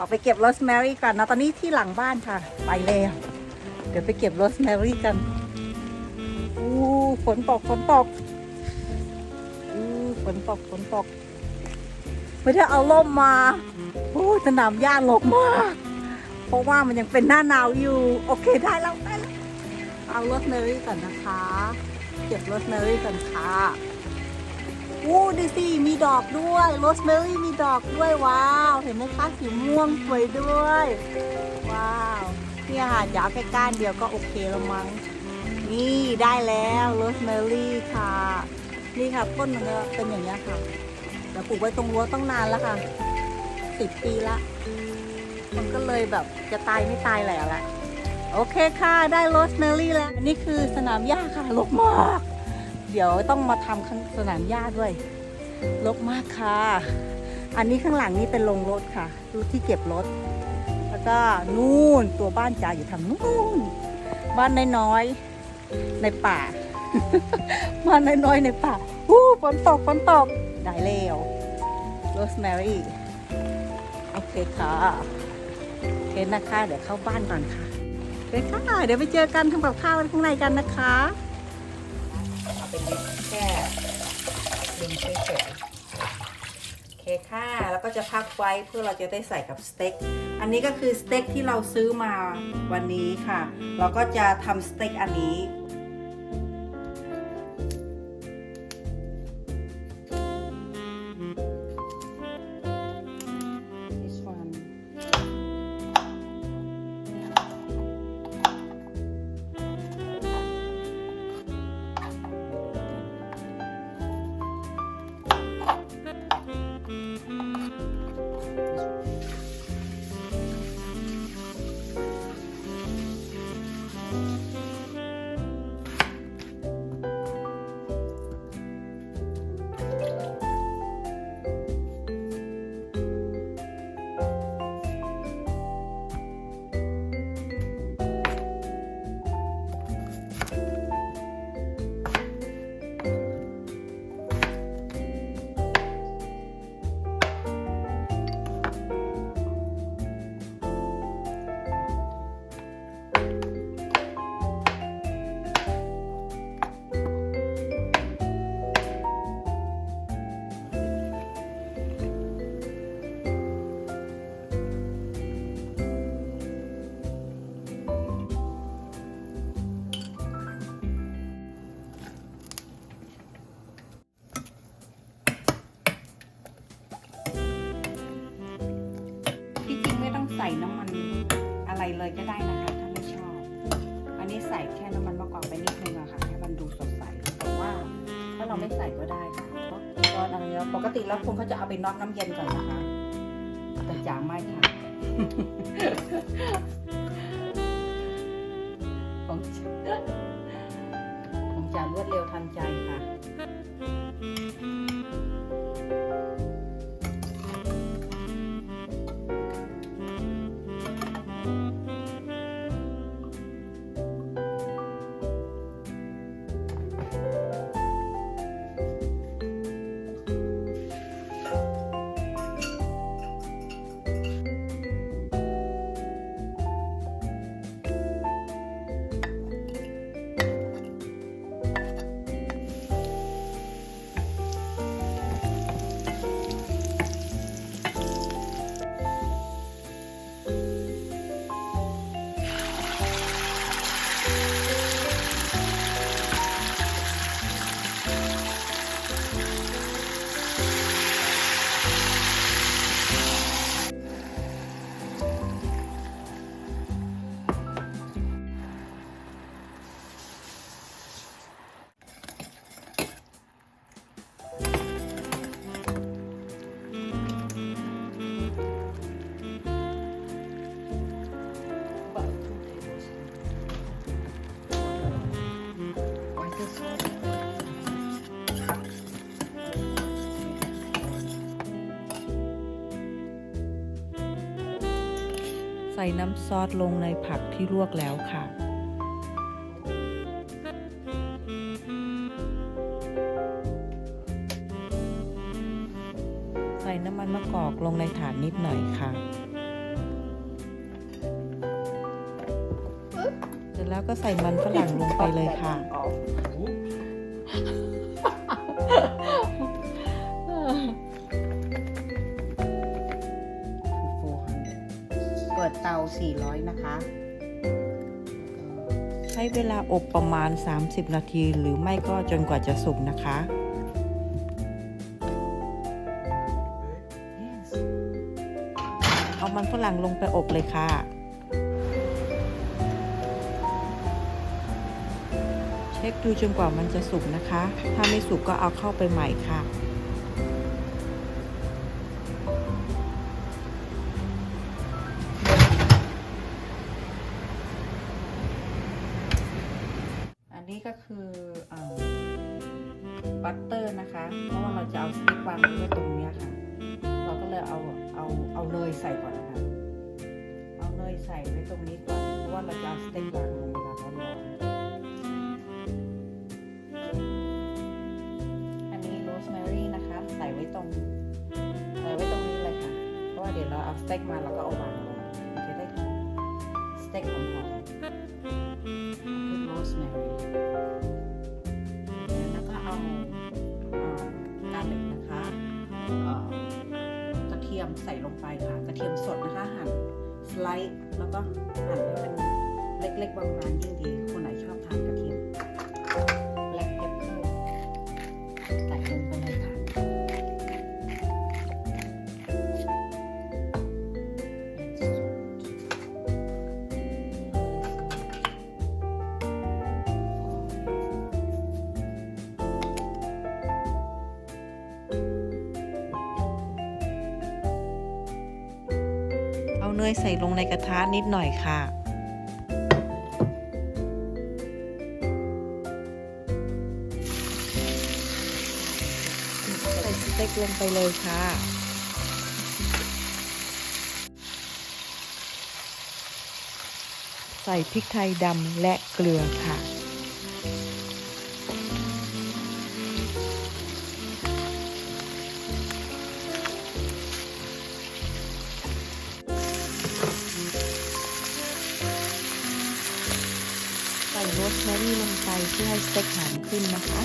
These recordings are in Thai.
ออกไปเก็บโรสแมรี่กันนะตอนนี้ที่หลังบ้านค่ะ ไปแล้ว เดี๋ยวไปเก็บโรสแมรี่กันอู้ฝนตกฝนตกอู้ฝนตกฝนตกไม่ได้เอาล่มมาโอ้สนามหญ้าลกมาก เพราะว่ามันยังเป็นหน้าหนาวอยู่ โอเคได้แล้วได้แล้วเอาโรสแมรี่ก่อนนะคะ เก็บโรสแมรี่ก่อนค่ะ อู้ดูสิมีดอกด้วยโรสแมรี่มีดอกด้วยว้าว เห็นไหมคะสีม่วงสวยด้วย ว้าวเนี่ยค่ะเดี๋ยวเอาแค่ก้านเดียวก็โอเคแล้วมั้งนี่ได้แล้วโรสแมรี่ค่ะ นี่ค่ะต้นมันก็เป็นอย่างนี้ค่ะเดี๋ยวปลูกไว้ตรงรั้วต้องนานแล้วค่ะสิบปีละมันก็เลยแบบจะตายไม่ตายแหละละโอเคค่ะ ได้โรสแมรี่แล้วนนี้คือสนามหญ้าค่ะรกมาก เดี๋ยวต้องมาทำข้างสนามหญ้าด้วยรกมากค่ะ อันนี้ข้างหลังนี่เป็นโรงรถค่ะดูที่เก็บรถ แล้วก็นู่นตัวบ้านจ๋าอยู่ทางนู่น บ้านน้อยๆในป่า บ้านน้อยๆในป่าอู้ฝนตกฝนตก ได้แล้วโรสแมรี่โอเคค่ะโอเคนะคะ เดี๋ยวเข้าบ้านก่อนค่ะโอเคค่ะ เดี๋ยวไปเจอกันทำกับข้าวข้างในกันนะคะ เป็นลิปแค่ดึงเฉยๆโอเคค่ะ แล้วก็จะพักไว้เพื่อเราจะได้ใส่กับสเต็ก อันนี้ก็คือสเต็กที่เราซื้อมาวันนี้ค่ะ เราก็จะทำสเต็กอันนี้ น้ำมันอะไรเลยก็ได้นะคะถ้าไม่ชอบ อันนี้ใส่แค่น้ำมันมะกอกไปนิดนึงอะค่ะให้มันดูสดใสแต่ว่าถ้าเราไม่ใส่ก็ได้ค่ะเพราะร้อนอะไรแล้วปกติแล้วคนเขาจะเอาไปน็อกน้ำเย็นก่อนนะคะแต่จ๋าไม่ค่ะของจ๋าของจ๋ารวดเร็วทันใจค่ะ ใส่น้ำซอสลงในผักที่ลวกแล้วค่ะ ใส่น้ำมันมะกอกลงในถาดนิดหน่อยค่ะ เสร็จแล้วก็ใส่มันฝรั่งลงไปเลยค่ะ 400 นะคะ ใช้เวลาอบประมาณ 30 นาทีหรือไม่ก็จนกว่าจะสุกนะคะ yes เอามันฝรั่งลงไปอบเลยค่ะเช็คดูจนกว่ามันจะสุกนะคะ ถ้าไม่สุกก็เอาเข้าไปใหม่ค่ะ บัตเตอร์นะคะ เพราะว่าเราจะเอาสเต็กวางไว้ตรงนี้ค่ะ เราก็เลยเอาเอาเอาเนยใส่ก่อนนะคะ เอาเนยใส่ไว้ตรงนี้ก่อนเพราะว่าเราจะเอาสเต็กวางลงเวลาร้อนๆอันนี้โรสแมรี่นะคะ ใส่ไว้ตรงใส่ไว้ตรงนี้เลยค่ะ เพราะว่าเดี๋ยวเราเอาสเต็กมาเราก็เอาวางลงมันจะได้สเต็กหอมๆโรสแมรี่ ส่ลงไปค่ะ กระเทียมสดนะคะหั่นสไลด์แล้วก็หั่นให้มันเล็กๆบางๆยิ่งดีคนไหนชอบทานกระเทียม ยใส่ลงในกระทะนิดหน่อยค่ะ ใส่สเต็กลงไปเลยค่ะใส่พริกไทยดำและเกลือค่ะ โรสแมรี่ลงไปเพื่อให้สเต็กหอมขึ้นนะคะ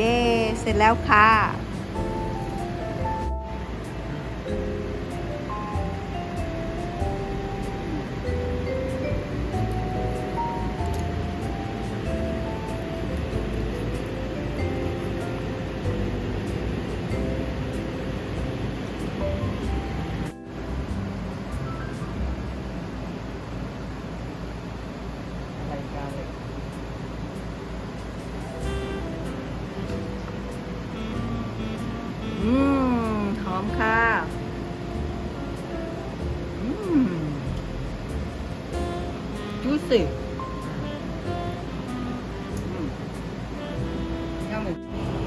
เย้ เสร็จแล้วค่ะ കാണുന്നത്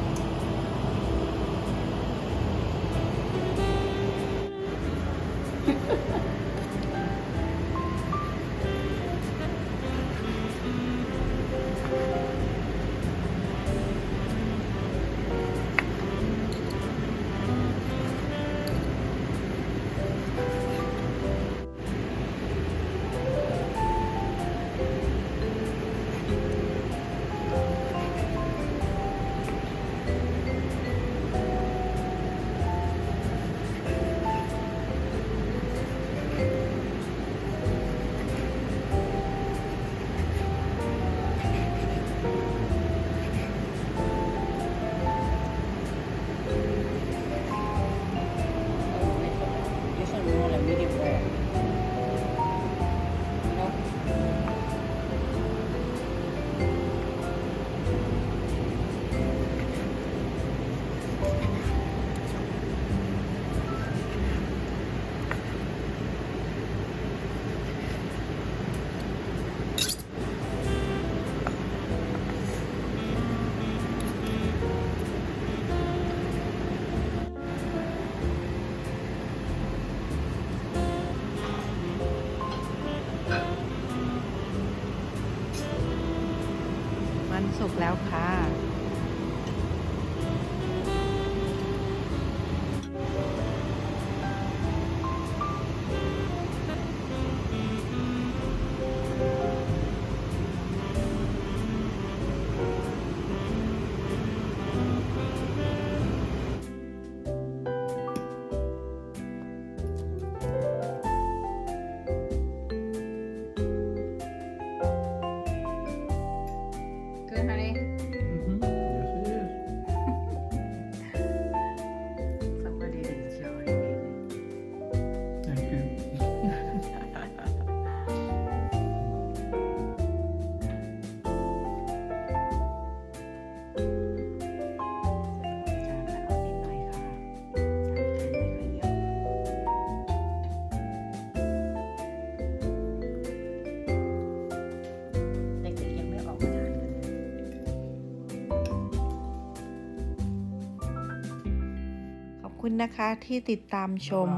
คุณนะคะที่ติดตามชม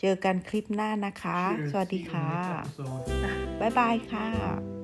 เจอกันคลิปหน้านะคะ สวัสดีค่ะ บ๊ายบายค่ะ